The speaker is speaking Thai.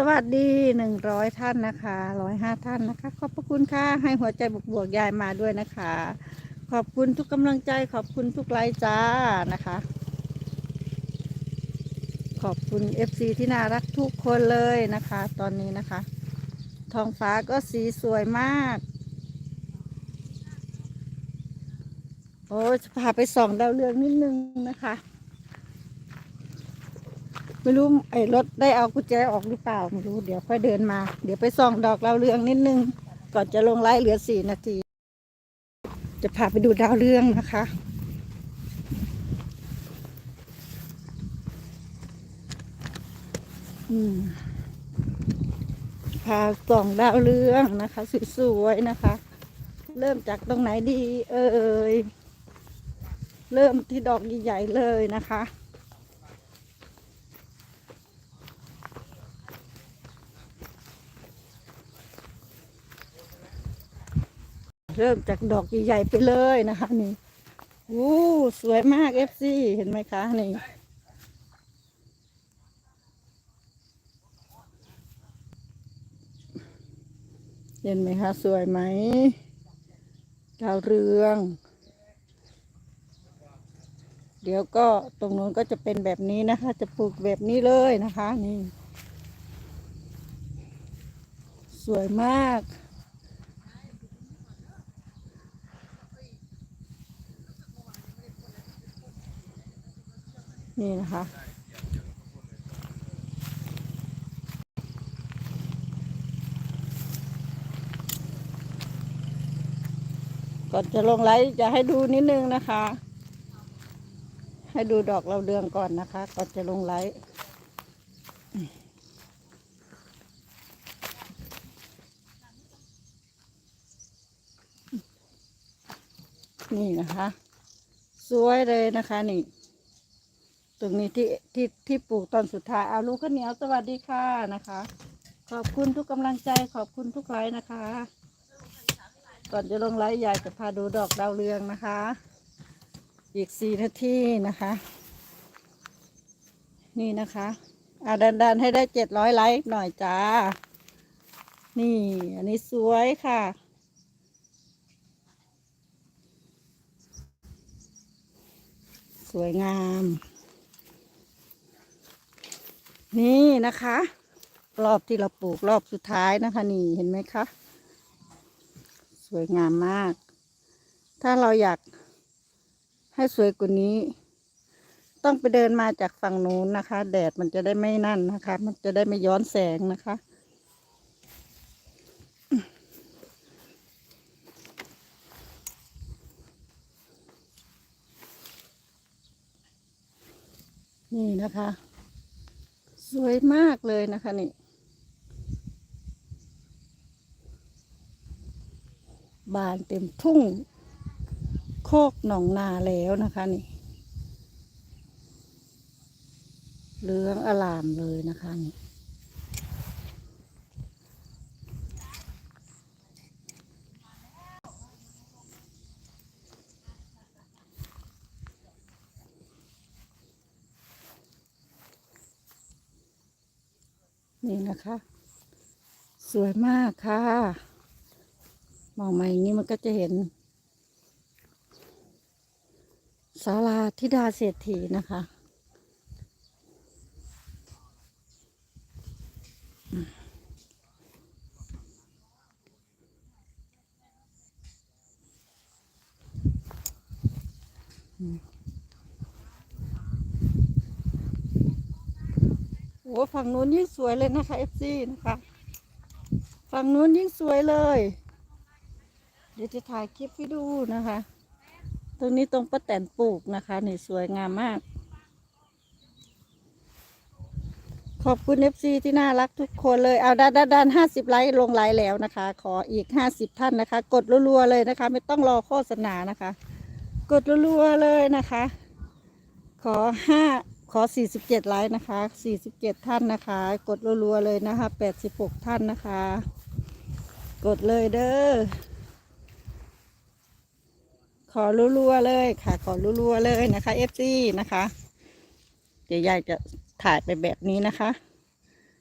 สวัสดีหนึ่งร้อยท่านนะคะร้อยห้าท่านนะคะ ขอบพระคุณค่ะ ให้หัวใจบวกบวกๆยายมาด้วยนะคะ ขอบคุณทุกกำลังใจ ขอบคุณทุกไลค์จ้านะคะ ขอบคุณ FC ที่น่ารักทุกคนเลยนะคะ ตอนนี้นะคะ ท้องฟ้าก็สีสวยมาก โอ้จะพาไปส่องดาวเรืองนิดนึงนะคะ ไม่รู้ไอ้รถได้เอากุญแจออกหรือเปล่าไม่รู้เดี๋ยวค่อยเดินมา เดี๋ยวไปส่องดอกดาวเรืองนิดนึง ก่อนจะลงไลฟ์เหลือสี่นาที จะพาไปดูดาวเรืองนะคะอืมพาส่องดาวเรืองนะคะสวยๆนะคะ เริ่มจากตรงไหนดี เอ่ยเริ่มที่ดอกใหญ่ๆเลยนะคะ เริ่มจากดอกใหญ่ๆไปเลยนะคะนี่อู้สวยมากเอฟซีเห็นไหมคะนี่เห็นไหมคะสวยไหมดาวเรือง เดี๋ยวก็ตรงนู้นก็จะเป็นแบบนี้นะคะ จะปลูกแบบนี้เลยนะคะ นี่ สวยมาก นี่นะคะ ก่อนจะลงไลฟ์จะให้ดูนิดนึงนะคะ ให้ดูดอกเราเรืองก่อนนะคะ ก่อนจะลงไลฟ์นี่นะคะ สวยเลยนะคะนี่ ตรงนี้ที่ที่ที่ปลูกตอนสุดท้ายเอาลูกข้าวเหนียวสวัสดีค่ะนะคะ ขอบคุณทุกกำลังใจขอบคุณทุกไลค์นะคะ ก่อนจะลงไลฟ์ยายจะพาดูดอกดาวเรืองนะคะ อีกสี่นาทีนะคะ นี่นะคะอ่าดันดันให้ได้เจ็ดร้อยไลค์หน่อยจ้า นี่ อันนี้สวยค่ะ สวยงาม นี่นะคะ รอบที่เราปลูกรอบสุดท้ายนะคะ นี่เห็นไหมคะ สวยงามมาก ถ้าเราอยากให้สวยกว่านี้ ต้องไปเดินมาจากฝั่งนู้นนะคะ แดดมันจะได้ไม่นั่นนะคะ มันจะได้ไม่ย้อนแสงนะคะนี่นะคะ สวยมากเลยนะคะนี่ บานเต็มทุ่ง โคกหนองนาแล้วนะคะนี่ เหลืองอลามเลยนะคะนี่ นี่นะคะ สวยมากค่ะมองมาอย่างนี้มันก็จะเห็นศาลาธิดาเศรษฐีนะคะอืม โอ้ฝั่งนู้นยิ่งสวยเลยนะคะเอฟซีนะคะฝั่งนู้นยิ่งสวยเลย เดี๋ยวจะถ่ายคลิปให้ดูนะคะ ตรงนี้ตรงป้าแตนปลูกนะคะ นี่สวยงามมาก ขอบคุณเอฟซีที่น่ารักทุกคนเลย เอาด้านด้านด้านห้าสิบไลค์ลงไลค์แล้วนะคะ ขออีกห้าสิบท่านนะคะ กดรัวๆเลยนะคะ ไม่ต้องรอโฆษณานะคะ กดรัวๆเลยนะคะ ขอห้า ขอ 47 ไลค์นะคะ 47 ท่านนะคะ กดรัวๆเลยนะคะ 86 ท่านนะคะ กดเลยเด้อ ขอรัวๆเลยค่ะ ขอรัวๆเลยนะคะ FC นะคะ เดี๋ยวยายจะถ่ายไปแบบนี้นะคะ